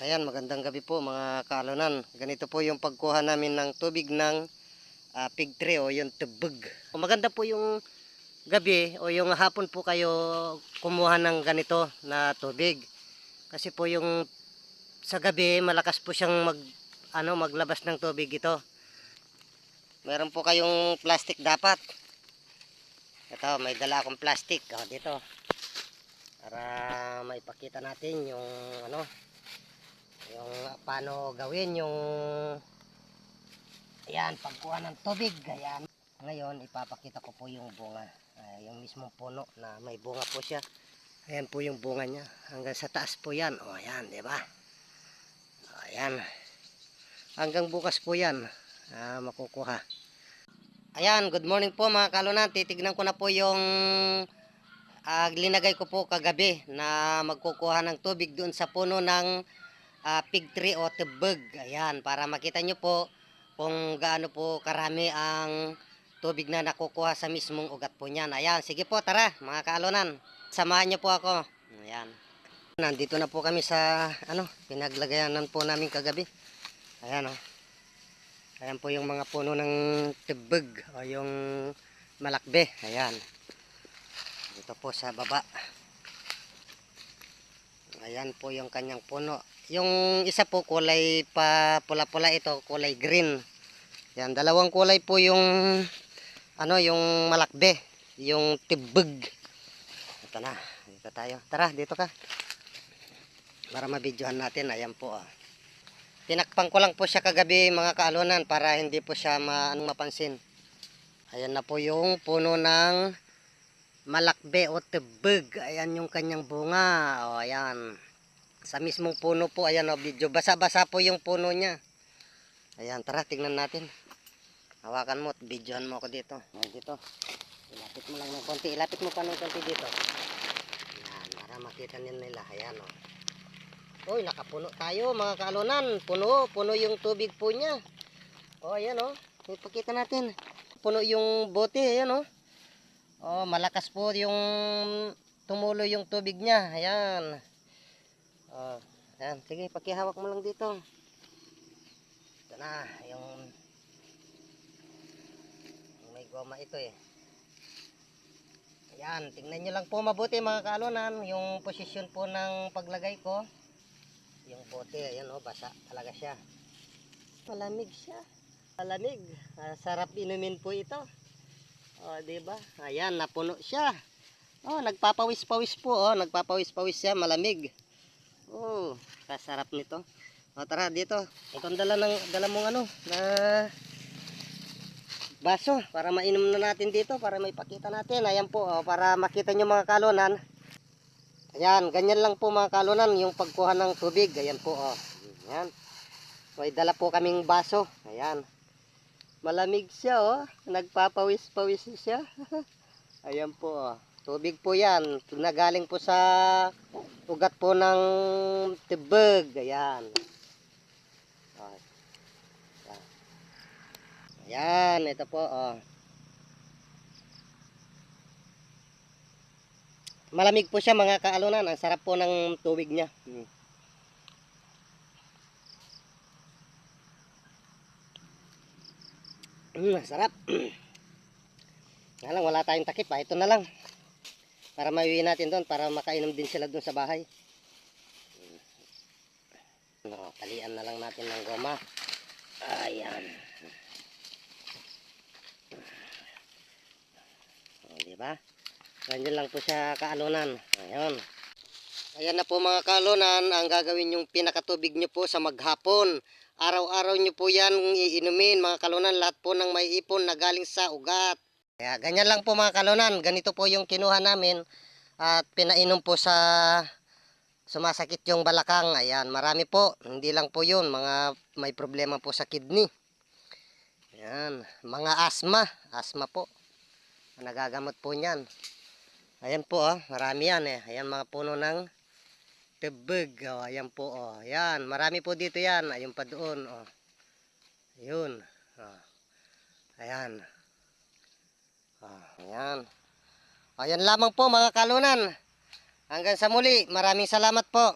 Ayan, magandang gabi po mga kaalonan. Ganito po yung pagkuha namin ng tubig ng ah, pig tree o yung tubig. Maganda po yung gabi o yung hapon po kayo kumuha ng ganito na tubig. Kasi po yung sa gabi malakas po siyang mag ano maglabas ng tubig ito. Meron po kayong plastic dapat. Ito, may dala akong plastic oh, dito. Para maipakita natin yung ano yung paano gawin yung ayan pagkuha ng tubig ayan. Ngayon ipapakita ko po yung bunga. Ah, yung mismong puno na may bunga po siya. Ayan po yung bunga niya. Hanggang sa taas po yan. O ayan di ba? Ayan. Hanggang bukas po yan ah, makukuha. Ayan good morning po mga kalunan. Titignan ko na po yung ah, linagay ko po kagabi na magkukuha ng tubig doon sa puno ng ah, pig tree o tubig. Ayan, para makita nyo po kung gaano po karami ang tubig na nakukuha sa mismong ugat po niyan. Ayan, sige po, tara mga kaalonan. Samahan nyo po ako. Ayan. Nandito na po kami sa ano, pinaglagayanan po namin kagabi. Ayan o. Ayan po yung mga puno ng tubig o yung malakbe. Ayan. Dito po sa baba. Ayan po yung kanyang puno. Yung isa po kulay pa pula-pula ito, kulay green. Yan, dalawang kulay po yung ano, yung malakbe, yung tibig. Ito na, dito tayo. Tara, dito ka. Para mabidyohan natin, ayan po. Ah. Tinakpan ko lang po siya kagabi mga kaalunan para hindi po siya ma anong mapansin. Ayan na po yung puno ng malakbe o tibig. Ayan yung kanyang bunga. O, ayan. Sa mismong puno po, ayan o, video. Basa-basa po yung puno niya. Ayan, tara, tingnan natin. Hawakan mo at videohan mo ako dito. Ayan, dito. Ilapit mo lang ng konti. Ilapit mo pa ng konti dito. Ayan, para makita nila. Ayan o. Uy, nakapuno tayo mga kaalunan. Puno, puno yung tubig po niya. O, ayan o. Ipakita natin. Puno yung bote, ayan o. Oh, malakas po yung tumulo yung tubig niya. Ayan. Oh, ayan. Sige, pakihawak mo lang dito. Ito na, yung, yung may goma ito eh. Ayan, tingnan nyo lang po mabuti mga kaalunan, yung posisyon po ng paglagay ko. Yung bote, ayan oh, basa talaga siya. Malamig siya. Malamig. Ah, sarap inumin po ito. Oh, di ba? Ayan, napuno siya. Oh, nagpapawis-pawis po, oh, nagpapawis-pawis siya, malamig. Oh, kasarap nito. Oh, tara dito. Itong dala ng dala mong ano, na baso para mainom na natin dito para may pakita natin. Ayan po, oh, para makita nyo mga kalunan. Ayan, ganyan lang po mga kalunan yung pagkuha ng tubig. Ayan po, oh. Ayan. May dala po kaming baso. Ayan. Malamig siya oh. Nagpapawis-pawis siya. Ayan po oh. Tubig po yan. Nagaling po sa ugat po ng tibig. Ayan. Ayan. Ito po oh. Malamig po siya mga kaalunan. Ang sarap po ng tubig niya. Hmm. Mm, sarap. Lang, wala tayong takip. Ah. Ito na lang. Para maiwi natin doon. Para makainom din sila doon sa bahay. No, talian na lang natin ng goma. Ayan. O, di ba? Ganyan lang po siya kaalunan. Ayun. Ayan na po mga kaalunan. Ang gagawin yung pinakatubig nyo po sa maghapon. Araw-araw nyo po yan iinumin mga kalunan. Lahat po ng may ipon na galing sa ugat. Kaya ganyan lang po mga kalunan. Ganito po yung kinuha namin. At pinainom po sa sumasakit yung balakang. Ayan, marami po. Hindi lang po yun. Mga may problema po sa kidney. Ayan, mga asma. Asma po. Nagagamot po niyan. Ayan po, oh. marami yan eh. Ayan mga puno ng tubig. Oh, ayan po, oh. Ayan, marami po dito yan. Ayun pa doon, oh. Ayun. Oh. Ayan. Ayan. Ayan lamang po mga kalunan. Hanggang sa muli, maraming salamat po.